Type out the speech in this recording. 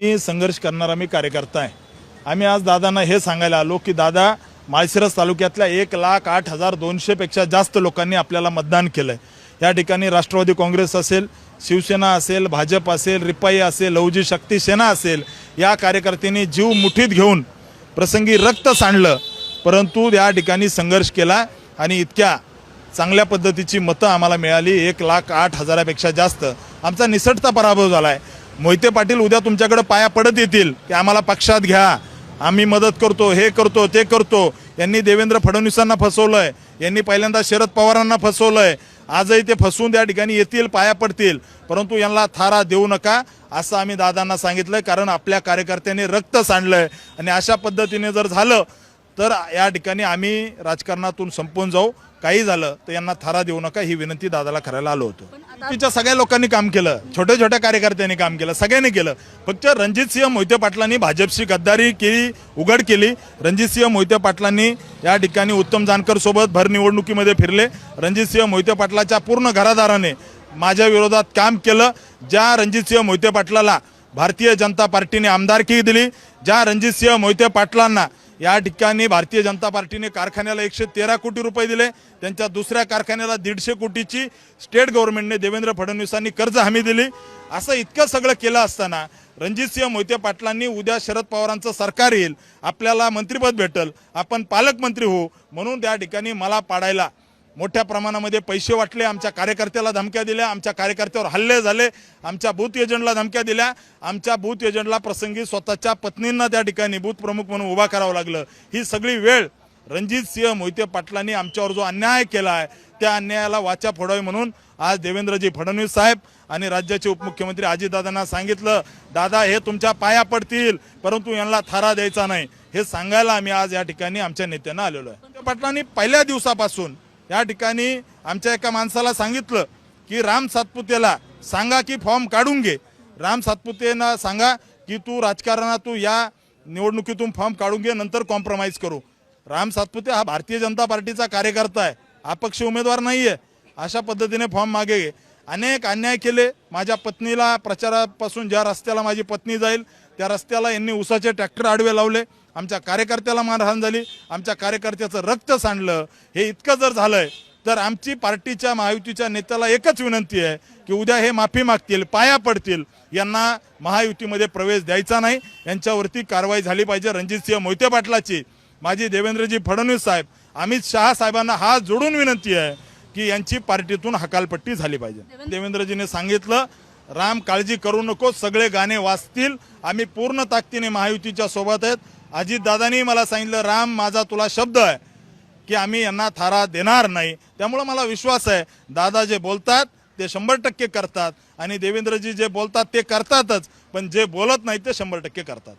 मी संघर्ष करणारा मी कार्यकर्ता आहे. आम्ही आज दादांना हे सांगायला आलो की दादा माळशिरस तालुक्यातल्या एक लाख आठ हजार दोनशेपेक्षा जास्त लोकांनी आपल्याला मतदान केलं आहे या ठिकाणी राष्ट्रवादी काँग्रेस असेल शिवसेना असेल भाजप असेल रिपाई असेल लवजी शक्ती सेना असेल या कार्यकर्त्यांनी जीव मुठीत घेऊन प्रसंगी रक्त सांडलं. परंतु या ठिकाणी संघर्ष केला आणि इतक्या चांगल्या पद्धतीची मतं आम्हाला मिळाली. एक लाख आठ हजारापेक्षा जास्त. आमचा निसटता पराभव झाला आहे मोहिते पाटील उद्या तुमच्याकडे पाया पडत येतील की आम्हाला पक्षात घ्या. आम्ही मदत करतो हे करतो ते करतो. यांनी देवेंद्र फडणवीसांना फसवलं आहे यांनी पहिल्यांदा शरद पवारांना फसवलं आहे आजही ते फसवून त्या ठिकाणी येतील पाया पडतील. परंतु यांना थारा देऊ नका असं आम्ही दादांना सांगितलं कारण आपल्या कार्यकर्त्यांनी रक्त सांडलं आहे आणि अशा पद्धतीने जर झालं तर या ठिकाणी आम्ही राजकारणातून संपून जाऊ. काही झालं तर यांना थारा देऊ नका ही विनंती दादाला करायला आलो होतो. तिच्या सगळ्या लोकांनी काम केलं. छोट्या छोट्या कार्यकर्त्यांनी काम केलं. सगळ्यांनी केलं. फक्त रणजित सिंह मोहिते पाटलांनी भाजपशी गद्दारी केली उघड केली. रणजित सिंह मोहिते पाटलांनी या ठिकाणी उत्तम जानकर सोबत भर निवडणुकीमध्ये फिरले. रणजितसिंह मोहिते पाटलाच्या पूर्ण घरादाराने माझ्या विरोधात काम केलं. ज्या रणजितसिंह मोहिते पाटलाला भारतीय जनता पार्टीने आमदारकी दिली ज्या रणजितसिंह मोहिते पाटलांना या ठिकाणी भारतीय जनता पार्टीने कारखान्याला एकशे तेरा कोटी रुपये दिले. त्यांच्या दुसऱ्या कारखान्याला दीडशे कोटीची स्टेट गव्हर्नमेंटने देवेंद्र फडणवीसांनी कर्ज हमी दिली. असं इतकं सगळं केलं असताना रणजितसिंह मोहिते पाटलांनी उद्या शरद पवारांचं सरकार येईल. आपल्याला मंत्रिपद भेटल. आपण पालकमंत्री होऊ. म्हणून त्या ठिकाणी मला पाडायला मोठ्या प्रमाणामध्ये पैसे वाटले आमच्या कार्यकर्त्याला धमक्या दिल्या आमच्या कार्यकर्त्यावर हल्ले झाले आमच्या बूथ एजंटला धमक्या दिल्या. आमच्या बूथ एजंटला प्रसंगी स्वतःच्या पत्नींना त्या ठिकाणी बूथ प्रमुख म्हणून उभा करावं लागलं. ही सगळी वेळ रणजित सिंह मोहिते पाटलांनी आमच्यावर जो अन्याय केला आहे त्या अन्यायाला वाचा फोडावी म्हणून आज देवेंद्रजी फडणवीस साहेब आणि राज्याचे उपमुख्यमंत्री अजितदादांना सांगितलं दादा हे तुमच्या पाया पडतील परंतु यांना थारा द्यायचा नाही. हे सांगायला आम्ही आज या ठिकाणी आमच्या नेत्यांना आलेलो आहे. पाटलांनी पहिल्या दिवसापासून या ठिकाणी आमच्या एका माणसाला सांगितलं की राम सातपुतेला सांगा की फॉर्म काढून घे. राम सातपुतेना सांगा की तू राजकारणात तू या निवडणुकीतून फॉर्म काढून घे नंतर कॉम्प्रोमाइज करू. राम सातपुते हा भारतीय जनता पार्टीचा कार्यकर्ता आहे. अपक्ष उमेदवार नाही आहे अशा पद्धतीने फॉर्म मागे घे. अनेक अन्याय केले. माझ्या पत्नीला प्रचारापासून ज्या रस्त्याला माझी पत्नी जाईल त्या रस्त्याला यांनी उसाचे ट्रॅक्टर आडवे लावले. आमच्या कार्यकर्त्याला मारहाण झाली आमच्या कार्यकर्त्याचं रक्त सांडलं. हे इतकं जर झालंय तर आमची पार्टीच्या महायुतीच्या नेत्याला एकच विनंती आहे की उद्या हे माफी मागतील पाया पडतील. यांना महायुतीमध्ये प्रवेश द्यायचा नाही. यांच्यावरती कारवाई झाली पाहिजे रणजितसिंह मोहिते पाटलाची. माझी देवेंद्रजी फडणवीस साहेब अमित शहा साहेबांना हात जोडून विनंती आहे की यांची पार्टीतून हकालपट्टी झाली पाहिजे. देवेंद्रजीने सांगितलं राम काळजी करू नको सगळे गाणे वाचतील आम्ही पूर्ण ताकदीने महायुतीच्या सोबत आहेत. अजितदादांनी मला सांगितलं राम माझा तुला शब्द आहे की आम्ही यांना थारा देणार नाही. त्यामुळं मला विश्वास आहे दादा जे बोलतात ते शंभर टक्के करतात आणि देवेंद्रजी जे बोलतात ते करतातच पण जे बोलत नाही ते शंभर टक्के करतात.